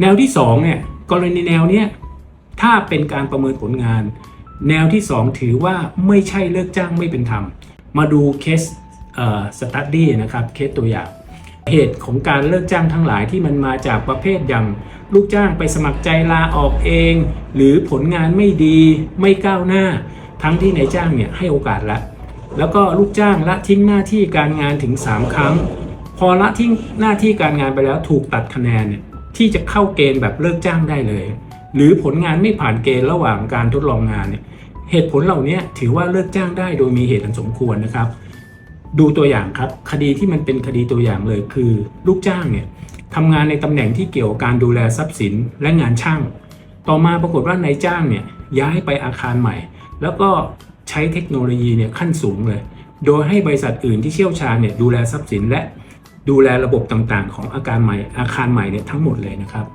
แนวที่2เนี่ยกรณีแนวเนี้ยถ้าเป็นการประเมินผลงาน แนวที่ 2 ถือว่าไม่ใช่เลิกจ้างไม่เป็นธรรม มาดูเคสสตัดดี้นะครับเคสตัวอย่างเหตุของการเลิกจ้างทั้งหลายที่มันมาจากประเภทอย่างลูกจ้างไปสมัครใจลาออกเอง หรือผลงานไม่ดีไม่ก้าวหน้า ทั้งที่นายจ้างเนี่ยให้โอกาสล้วแล้วก็ลูกจ้างละทิ้งหน้าที่การงานถึง 3 ครั้ง พอละทิ้งหน้าที่การงานไปแล้วถูกตัดคะแนนเนี่ย ที่จะเข้าเกณฑ์แบบเลิกจ้างได้เลย หรือผลงานไม่ผ่านเกณฑ์ระหว่างการทดลองงานเนี่ยเหตุผลเหล่านี้ถือว่าเลิกจ้างได้โดยมีเหตุอันสมควรนะครับ ดูตัวอย่างครับคดีที่มันเป็นคดีตัวอย่างเลยคือ ลูกจ้างเนี่ยทำงานในตำแหน่งที่เกี่ยวกับการดูแลทรัพย์สินและงานช่าง ต่อมาปรากฏว่านายจ้างเนี่ยย้ายไปอาคารใหม่ แล้วก็ใช้เทคโนโลยีเนี่ยขั้นสูงเลย โดยให้บริษัทอื่นที่เชี่ยวชาญเนี่ยดูแลทรัพย์สินและ ดูแลระบบต่างๆ ของอาการใหม่อาคารใหม่เนี่ยทั้งหมดเลยนะครับ